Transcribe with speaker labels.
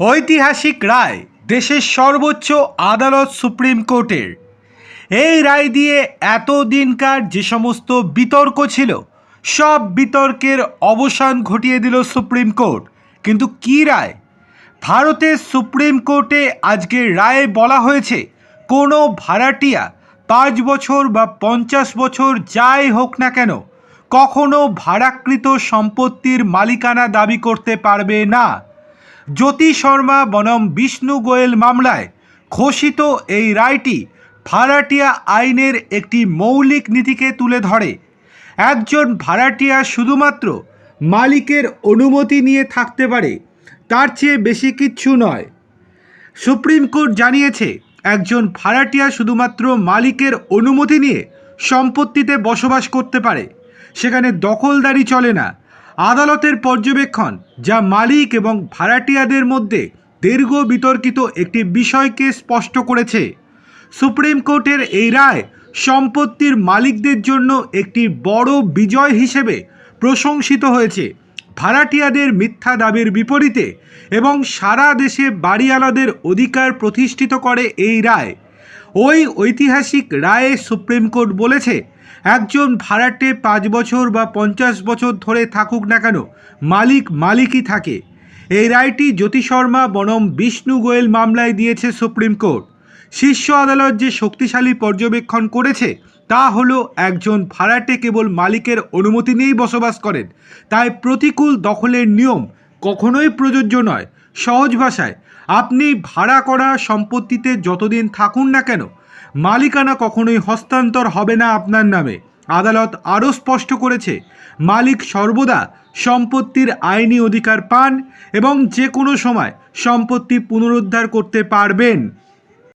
Speaker 1: ঐতিহাসিক রায় দেশের সর্বোচ্চ আদালত সুপ্রিম কোর্টের। এই রায় দিয়ে এতদিনকার যে সমস্ত বিতর্ক ছিল, সব বিতর্কের অবসান ঘটিয়ে দিল সুপ্রিম কোর্ট। কিন্তু কী রায়? ভারতের সুপ্রিম কোর্টে আজকের রায়ে বলা হয়েছে, কোনো ভাড়াটিয়া পাঁচ বছর বা পঞ্চাশ বছর যাই হোক না কেন, কখনো ভাড়াকৃত সম্পত্তির মালিকানা দাবি করতে পারবে না। জ্যোতি শর্মা বনাম বিষ্ণু গোয়েল মামলায় ঘোষিত এই রায়টি ভাড়াটিয়া আইনের একটি মৌলিক নীতিকে তুলে ধরে। একজন ভাড়াটিয়া শুধুমাত্র মালিকের অনুমতি নিয়ে থাকতে পারে, তার চেয়ে বেশি কিচ্ছু নয়। সুপ্রিম কোর্ট জানিয়েছে, একজন ভাড়াটিয়া শুধুমাত্র মালিকের অনুমতি নিয়ে সম্পত্তিতে বসবাস করতে পারে, সেখানে দখলদারি চলে না। আদালতের পর্যবেক্ষণ, যা মালিক এবং ভাড়াটিয়াদের মধ্যে দীর্ঘ বিতর্কিত একটি বিষয়কে স্পষ্ট করেছে। সুপ্রিম কোর্টের এই রায় সম্পত্তির মালিকদের জন্য একটি বড় বিজয় হিসেবে প্রশংসিত হয়েছে। ভাড়াটিয়াদের মিথ্যা দাবির বিপরীতে এবং সারা দেশে বাড়িওয়ালাদের অধিকার প্রতিষ্ঠিত করে এই রায়। ওই ঐতিহাসিক রায়ে সুপ্রিম কোর্ট বলেছে, একজন ভাড়াটে পাঁচ বছর বা পঞ্চাশ বছর ধরে থাকুক না কেন, মালিক মালিকই থাকে। এই রায়টি জ্যোতি শর্মা বনম বিষ্ণু গোয়েল মামলায় দিয়েছে সুপ্রিম কোর্ট। শীর্ষ আদালত যে শক্তিশালী পর্যবেক্ষণ করেছে, তা হলো একজন ভাড়াটে কেবল মালিকের অনুমতি নিয়েই বসবাস করেন, তাই প্রতিকূল দখলের নিয়ম কখনোই প্রযোজ্য নয়। সহজ ভাষায় আপনি ভাড়া করা সম্পত্তিতে যতদিন থাকুন না কেন, মালিকানা কখনোই হস্তান্তর হবে না আপনার নামে। আদালত আরও স্পষ্ট করেছে, মালিক সর্বদা সম্পত্তির আইনি অধিকার পান এবং যে কোনো সময় সম্পত্তি পুনরুদ্ধার করতে পারবেন।